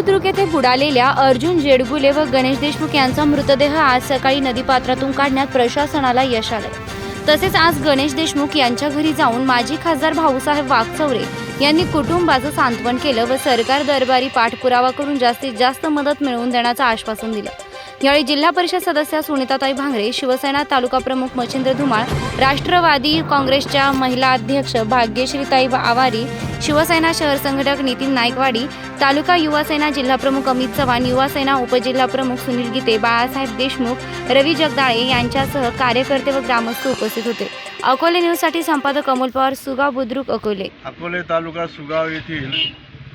बुद्रुक येथे बुडालेल्या अर्जुन जेडगुले व गणेश देशमुख यांचा मृतदेह आज सकाळी नदीपात्रातून काढण्यात प्रशासनाला यश आले तसेच आज गणेश देशमुख यांच्या घरी जाऊन माजी खासदार भाऊसाहेब वाघचौरे यांनी कुटुंबाचं सांत्वन केलं व सरकार दरबारी पाठपुरावा करून जास्तीत जास्त मदत मिळवून देण्याचं आश्वासन दिलं. यावेळी जिल्हा परिषद सदस्या सुनीताताई भांगरे शिवसेना तालुका प्रमुख मच्छिंद्र धुमाळ राष्ट्रवादी काँग्रेसच्या महिला अध्यक्ष भाग्यश्रीताई आवारी शिवसेना शहर संघटक नितीन नाईकवाडी तालुका युवासेना जिल्हाप्रमुख अमित चव्हाण युवासेना उपजिल्हाप्रमुख उपजिल्हा प्रमुख सुनील गीते बाळासाहेब देशमुख रवी जगदाळे यांच्यासह कार्यकर्ते व ग्रामस्थ उपस्थित होते. अकोले न्यूजसाठी संपादक अमोल पवार सुगाव बुद्रुक अकोले. अकोले तालुका सुगाव येथील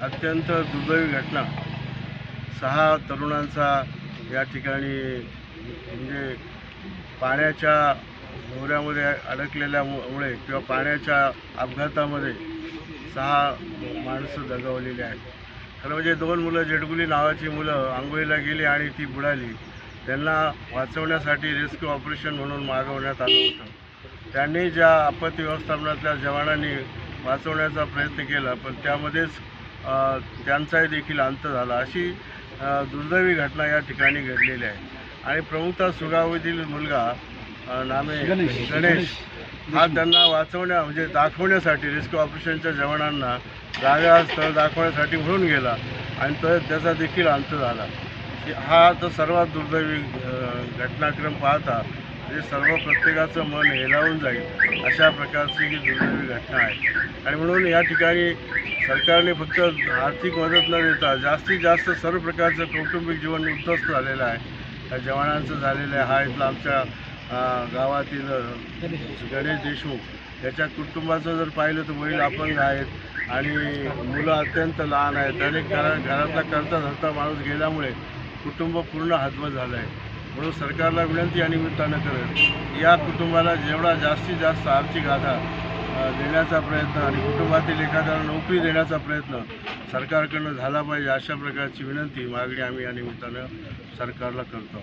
अत्यंत दुर्दैवी घटना. सहा तरुणांचा या ठिकाणी म्हणजे पाण्याच्या मोऱ्यामध्ये अडकलेल्यामुळे किंवा पाण्याच्या अपघातामध्ये सहा माणसं दगावलेली आहेत. खरं म्हणजे दोन मुलं जेडगुली नावाची मुलं आंघोळीला गेली आणि ती बुडाली. त्यांना वाचवण्यासाठी रेस्क्यू ऑपरेशन म्हणून मागवण्यात आलं होतं. त्यांनी ज्या आपत्ती व्यवस्थापनातल्या जवानांनी वाचवण्याचा प्रयत्न केला पण त्यामध्येच त्यांचाही देखील अंत झाला. अशी दुर्दैवी घटना या ठिकाणी घडलेली आहे. आणि प्रमुखतः सुगावतील मुलगा नामे गणेश. हा त्यांना वाचवण्या म्हणजे दाखवण्यासाठी रेस्क्यू ऑपरेशनच्या जवानांना जागा स्थळ दाखवण्यासाठी म्हणून गेला. आणि तो त्याचा देखील अंत झाला. हा तर सर्वात दुर्दैवी घटनाक्रम पाहता म्हणजे सर्व प्रत्येकाचं मन हेलावून जाईल अशा प्रकारची ही दुर्दैवी घटना आहे. आणि म्हणून या ठिकाणी सरकारने फक्त आर्थिक मदत न देता जास्तीत जास्त सर्व प्रकारचं कौटुंबिक जीवन उद्ध्वस्त झालेलं आहे. जवानांचं झालेलं आहे. हा इथला आमच्या गावातील गणेश देशमुख. याच्या कुटुंबाचं जर पाहिलं तर वडील अपंग आहेत आणि मुलं अत्यंत लहान आहेत. अनेक घरा घरातला करता धरता माणूस गेल्यामुळे कुटुंब पूर्ण हतबल झालं आहे. म्हणून सरकारला विनंती आणि निमित्तानं करत या कुटुंबाला जेवढा जास्तीत जास्त आर्थिक आधार देण्याचा प्रयत्न आणि कुटुंबातील एखाद्याला नोकरी देण्याचा प्रयत्न सरकारकडनं झाला पाहिजे अशा प्रकारची विनंती मागणी आम्ही या निमित्तानं सरकारला करतो.